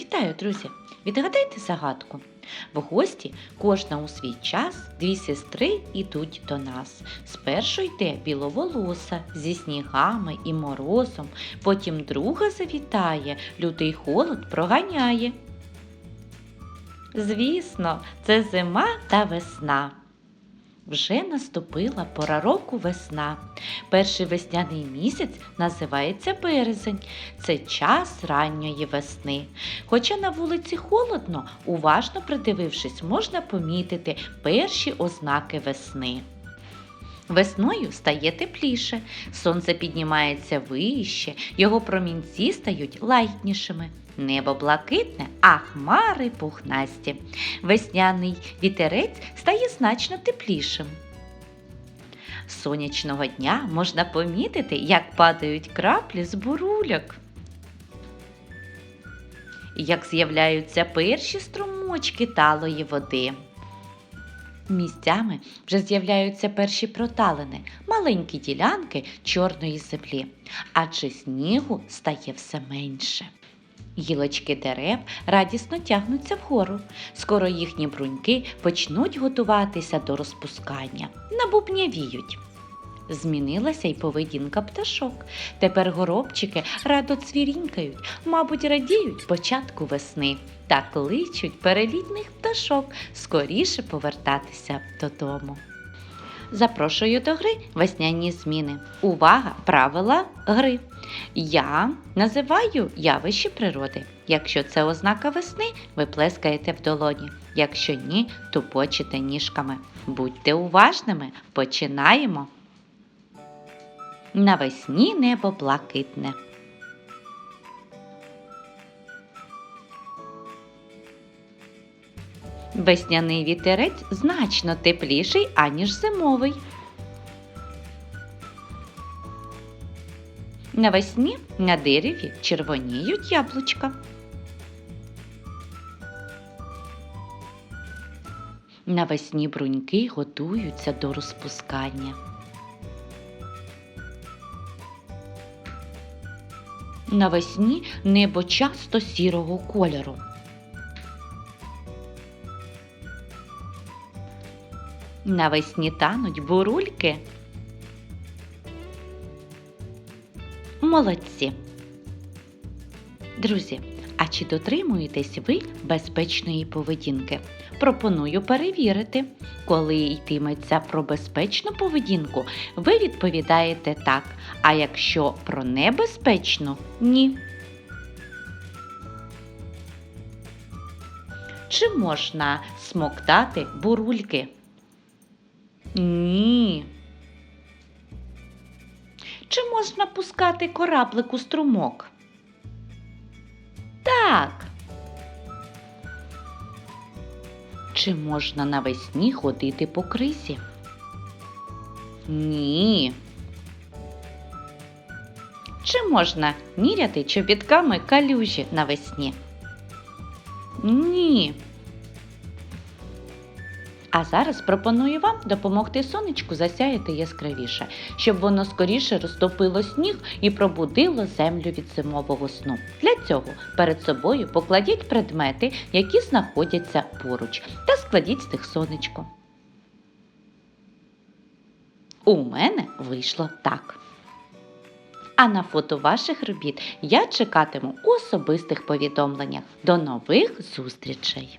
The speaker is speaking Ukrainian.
Вітаю, друзі! Відгадайте загадку. В гості кожна у свій час дві сестри йдуть до нас. Спершу йде біловолоса зі снігами і морозом, потім друга завітає, лютий холод проганяє. Звісно, це зима та весна. Вже наступила пора року весна. Перший весняний місяць називається березень. Це час ранньої весни. Хоча на вулиці холодно, уважно придивившись, можна помітити перші ознаки весни. Весною стає тепліше, сонце піднімається вище, його промінці стають лагіднішими. Небо блакитне, а хмари пухнасті. Весняний вітерець стає значно теплішим. Сонячного дня можна помітити, як падають краплі з бурульок. Як з'являються перші струмочки талої води. Місцями вже з'являються перші проталини, маленькі ділянки чорної землі, адже снігу стає все менше. Гілочки дерев радісно тягнуться вгору. Скоро їхні бруньки почнуть готуватися до розпускання, набубнявіють. Змінилася й поведінка пташок. Тепер горобчики радо цвірінькають, мабуть, радіють початку весни та кличуть перелітних пташок скоріше повертатися додому. Запрошую до гри весняні зміни. Увага! Правила гри. Я називаю явище природи. Якщо це ознака весни, ви плескаєте в долоні. Якщо ні, то почите ніжками. Будьте уважними, починаємо. Навесні небо блакитне. Весняний вітерець значно тепліший, аніж зимовий. Навесні на дереві червоніють яблучка. Навесні бруньки готуються до розпускання. Навесні небо часто сірого кольору. Навесні тануть бурульки. Молодці. Друзі, а чи дотримуєтесь ви безпечної поведінки? Пропоную перевірити. Коли йтиметься про безпечну поведінку, ви відповідаєте так. А якщо про небезпечну ні. Чи можна смоктати бурульки? Ні. Чи можна пускати кораблик у струмок? Так. Чи можна навесні ходити по кризі? Ні. Чи можна міряти чобітками калюжі навесні? Ні. А зараз пропоную вам допомогти сонечку засяяти яскравіше, щоб воно скоріше розтопило сніг і пробудило землю від зимового сну. Для цього перед собою покладіть предмети, які знаходяться поруч, та складіть з них сонечко. У мене вийшло так. А на фото ваших робіт я чекатиму у особистих повідомленнях. До нових зустрічей!